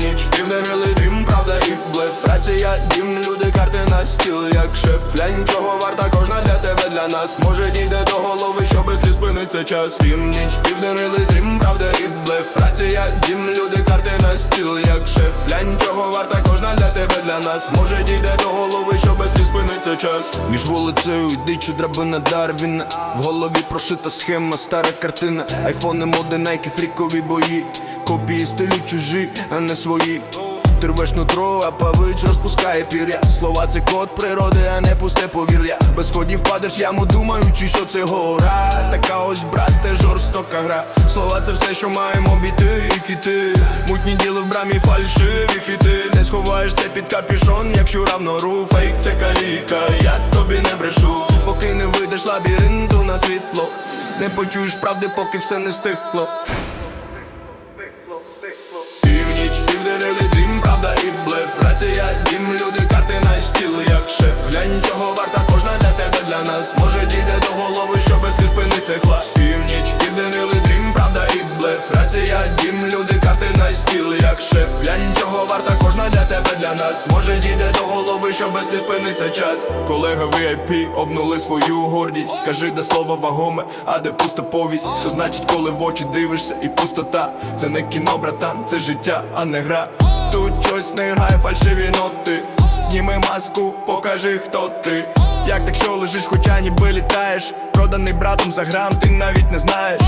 Північ, південь, дрім, правда і блеф Рація, дім, люди, карти на стіл, як шеф. Лянь, чого варта кожна для тебе, для нас? Може дійде до голови, що без сліз спиниться час. Північ, південь, рели, дрім, правда і блеф Рація, дім, люди, карти на стіл, як шеф. Лянь, чого варта кожна для тебе, для нас? Може дійде до голови, що без сліз спиниться час. Між вулицею і дичу драбина Дарвіна В голові прошита схема, стара картина. Айфони, моди, найки, фрікові бої Копії стилю чужі, а не свої. Ти рвеш нутро, а павич розпускає пір'я. Слова це код природи, а не пусте повір'я. Без сходів впадеш яму, думаючи, що це гора. Така ось брате, жорстока гра. Слова це все, що маємо біти і кіти. Мутні діли в брамі фальшиві хіти. Не сховаєш це під капішон, якщо равно ру це каліка, я тобі не брешу. Поки не вийдеш лабіринту на світло. Не почуєш правди, поки все не стихло карти стіл, як шеф. Глянь, чого варта кожна для тебе, для нас. Може дійде до голови, що без слів спиниться час. Колега VIP обнули свою гордість. Кажи, де слово вагоме, а де пуста повість? Що значить, коли в очі дивишся і пустота? Це не кіно, братан, це життя, а не гра. Тут щось не грає фальшиві ноти. Зніми маску, покажи, хто ти. Як так що лежиш, хоча ніби літаєш? Проданий братом за грам, ти навіть не знаєш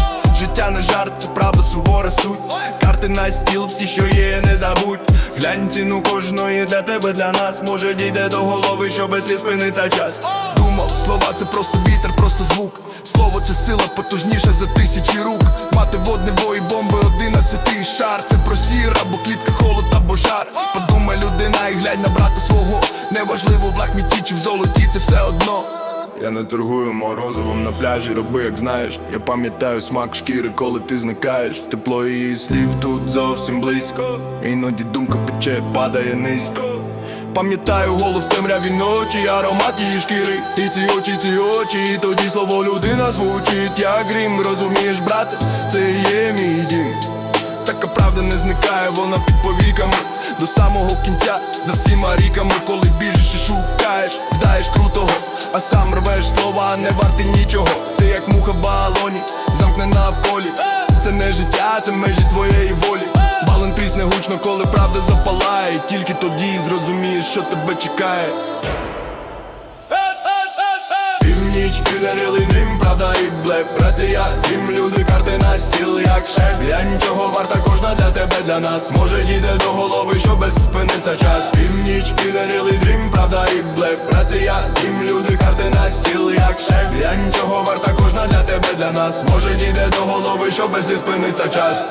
Життя не жарт, це правда сувора суть. Карти на стіл, всі, що є, не забудь. Глянь ціну кожної для тебе, для нас. Може дійде до голови, що без сліз спиниться час. Думав, слова це просто вітер, просто звук. Слово це сила потужніша за тисячі рук. Мати водневої бомби, одинадцятий шар Це простір або клітка, холод або жар. Подумай, людина, і глянь на брата свого. Неважливо в лахміті чи в золоті, це все одно я не торгую морозивом на пляжі, роби, як знаєш. Я пам'ятаю смак шкіри, коли ти зникаєш. Тепло її слів тут зовсім близько. Іноді думка пече, падає низько. Пам'ятаю голос темряві ночі, аромат її шкіри. І ці очі, ці очі, і тоді слово людина звучить, як грім, розумієш, брате, це є мій дім. Така правда не зникає, вона під повіками До самого кінця за всіма ріками, коли біжиш і шукаєш, вдаєш крутого, а сам рвеш слова, не варти нічого. Ти як муха в балоні, замкнена в колі. Це не життя, це межі твоєї волі. Балантись не гучно, коли правда запалає. Тільки тоді зрозумієш, що тебе чекає. Північ, підарили дрім, правда і блеф Рація, дім, люди, карти на стіл, як шеф Я нічого варта кожна для тебе, для нас Може дійде до голови, що без спиниться час Північ, підарили дрім, правда і блеф Рація, дім, люди, стіл, як шеф Я нічого варта кожна для тебе, для нас? Може дійде до голови, що без спиниться час